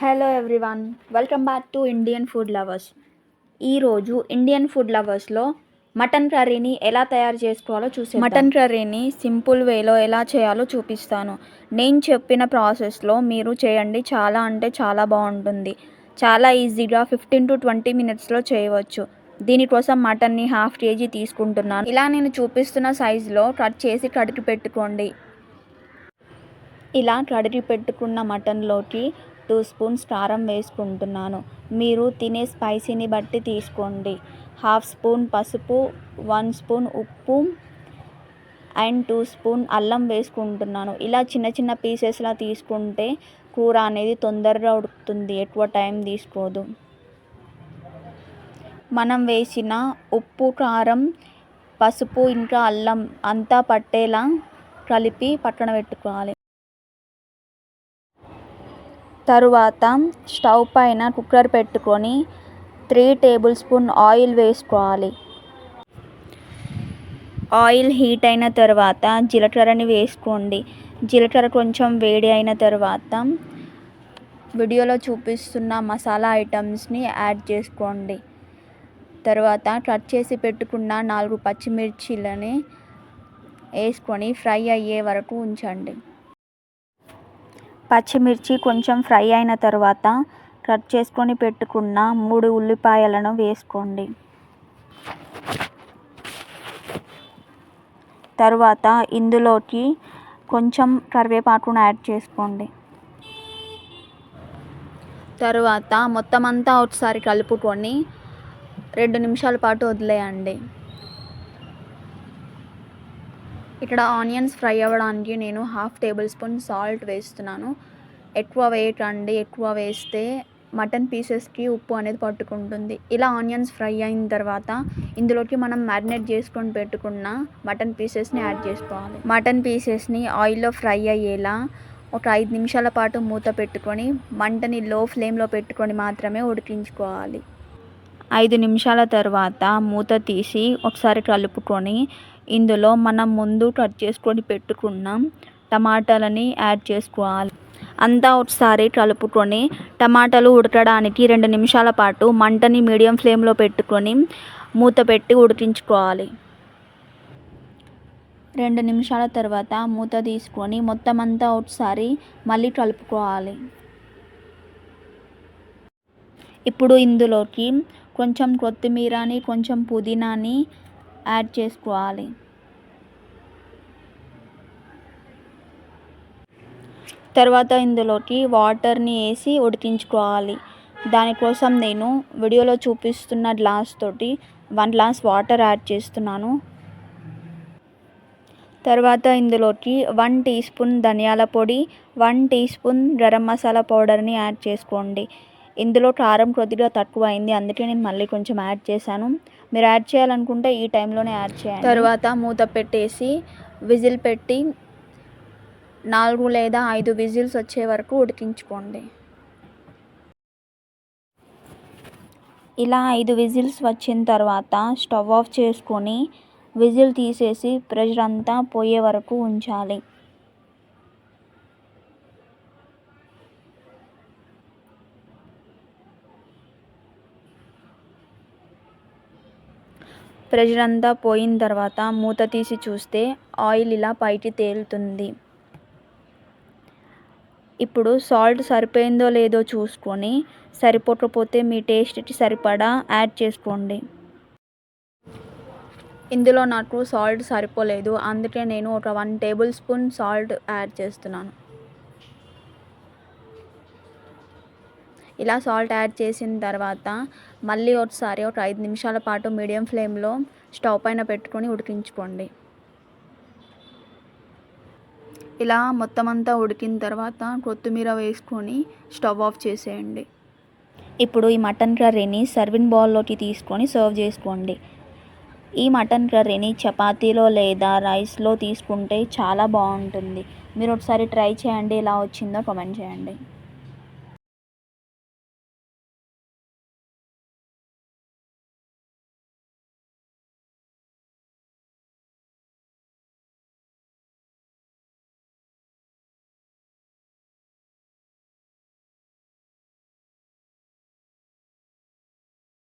Hello everyone welcome back to Indian food lovers ఈరోజు Indian food లవర్స్లో mutton కర్రీని ఎలా తయారు చేసుకోవాలో చూసి మటన్ కర్రీని సింపుల్ వేలో ఎలా చేయాలో చూపిస్తాను. నేను చెప్పిన ప్రాసెస్లో మీరు చేయండి. చాలా అంటే చాలా బాగుంటుంది. చాలా ఈజీగా ఫిఫ్టీన్ టు ట్వంటీ మినిట్స్లో చేయవచ్చు. దీనికోసం మటన్ని హాఫ్ కేజీ తీసుకుంటున్నాను. ఇలా నేను చూపిస్తున్న సైజులో కట్ చేసి కడిగి పెట్టుకోండి. ఇలా కడిగి పెట్టుకున్న మటన్లోకి టూ స్పూన్స్ కారం వేసుకుంటున్నాను. మీరు తినే స్పైసీని బట్టి తీసుకోండి. హాఫ్ స్పూన్ పసుపు వన్ స్పూన్ ఉప్పు అండ్ టూ స్పూన్ అల్లం వేసుకుంటున్నాను. ఇలా చిన్న చిన్న పీసెస్లా తీసుకుంటే కూర అనేది తొందరగా ఉడుకుతుంది. ఎక్కువ టైం తీసుకోదు. మనం వేసిన ఉప్పు కారం పసుపు ఇంకా అల్లం అంతా పట్టేలా కలిపి పక్కన పెట్టుకోవాలి. తరువాత స్టవ్ పైన కుక్కర్ పెట్టుకొని త్రీ టేబుల్ స్పూన్ ఆయిల్ వేసుకోవాలి. ఆయిల్ హీట్ అయిన తర్వాత జీలకర్రని వేసుకోండి. జీలకర్ర కొంచెం వేడి అయిన తర్వాత వీడియోలో చూపిస్తున్న మసాలా ఐటమ్స్ని యాడ్ చేసుకోండి. తర్వాత కట్ చేసి పెట్టుకున్న నాలుగు పచ్చిమిర్చీలని వేసుకొని ఫ్రై అయ్యే వరకు ఉంచండి. పచ్చిమిర్చి కొంచెం ఫ్రై అయిన తర్వాత కట్ చేసుకొని పెట్టుకున్న మూడు ఉల్లిపాయలను వేసుకోండి. తరువాత ఇందులోకి కొంచెం కరివేపాకును యాడ్ చేసుకోండి. తరువాత మొత్తం అంతా ఒకసారి కలుపుకొని రెండు నిమిషాల పాటు వదిలేయండి. ఇక్కడ ఆనియన్స్ ఫ్రై అవ్వడానికి నేను హాఫ్ టేబుల్ స్పూన్ సాల్ట్ వేస్తున్నాను. ఎక్కువ వేయకండి ఎక్కువ వేస్తే మటన్ పీసెస్కి ఉప్పు అనేది పట్టుకుంటుంది. ఇలా ఆనియన్స్ ఫ్రై అయిన తర్వాత ఇందులోకి మనం మ్యారినేట్ చేసుకొని పెట్టుకున్న మటన్ పీసెస్ని యాడ్ చేసుకోవాలి. మటన్ పీసెస్ని ఆయిల్లో ఫ్రై అయ్యేలా ఒక ఐదు నిమిషాల పాటు మూత పెట్టుకొని మంటని లో ఫ్లేమ్లో పెట్టుకొని మాత్రమే ఉడికించుకోవాలి. ఐదు నిమిషాల తర్వాత మూత తీసి ఒకసారి కలుపుకొని ఇందులో మనం ముందు కట్ చేసుకొని పెట్టుకున్న టమాటాలని యాడ్ చేసుకోవాలి. అంతా ఒకసారి కలుపుకొని టమాటాలు ఉడకడానికి రెండు నిమిషాల పాటు మంటని మీడియం ఫ్లేమ్లో పెట్టుకొని మూత పెట్టి ఉడికించుకోవాలి. రెండు నిమిషాల తర్వాత మూత తీసుకొని మొత్తం అంతా ఒకసారి మళ్ళీ కలుపుకోవాలి. ఇప్పుడు ఇందులోకి కొంచెం కొత్తిమీరని కొంచెం పుదీనాని యాడ్ చేసుకోవాలి. తర్వాత ఇందులోకి వాటర్ని వేసి ఉడికించుకోవాలి. దానికోసం నేను వీడియోలో చూపిస్తున్న గ్లాస్ తోటి వన్ గ్లాస్ వాటర్ యాడ్ చేస్తున్నాను. తర్వాత ఇందులోకి వన్ టీ స్పూన్ ధనియాల పొడి one tea spoon garam masala పౌడర్ని యాడ్ చేసుకోండి. ఇందులో కారం కొద్దిగా తక్కువ అయింది అందుకే నేను మళ్ళీ కొంచెం యాడ్ చేశాను. మీరు యాడ్ చేయాలనుకుంటే ఈ టైంలోనే యాడ్ చేయాలి తర్వాత మూత పెట్టేసి విజిల్ పెట్టి నాలుగు లేదా ఐదు విజిల్స్ వచ్చే వరకు ఉడికించుకోండి. ఇలా ఐదు విజిల్స్ వచ్చిన తర్వాత స్టవ్ ఆఫ్ చేసుకొని విజిల్ తీసేసి ప్రెషర్ అంతా పోయే వరకు ఉంచాలి. ప్రెషర్ అంతా పోయిన తర్వాత మూత తీసి చూస్తే ఆయిల్ ఇలా పైకి తేలుతుంది. ఇప్పుడు సాల్ట్ సరిపోయిందో లేదో చూసుకొని సరిపోకపోతే మీ టేస్ట్కి సరిపడా యాడ్ చేసుకోండి. ఇందులో నాకు సాల్ట్ సరిపోలేదు. అందుకే నేను ఒక one table spoon salt add చేస్తున్నాను. ఇలా సాల్ట్ యాడ్ చేసిన తర్వాత మళ్ళీ ఒకసారి ఒక ఐదు నిమిషాల పాటు మీడియం ఫ్లేమ్లో స్టవ్ పైన పెట్టుకొని ఉడికించుకోండి. ఇలా మొత్తం అంతా ఉడికిన తర్వాత కొత్తిమీర వేసుకొని స్టవ్ ఆఫ్ చేసేయండి. ఇప్పుడు ఈ మటన్ కర్రీని సర్వింగ్ బౌల్లోకి తీసుకొని సర్వ్ చేసుకోండి. ఈ మటన్ కర్రీని చపాతీలో లేదా రైస్లో తీసుకుంటే చాలా బాగుంటుంది. మీరు ఒకసారి ట్రై చేయండి ఎలా వచ్చిందో కామెంట్ చేయండి.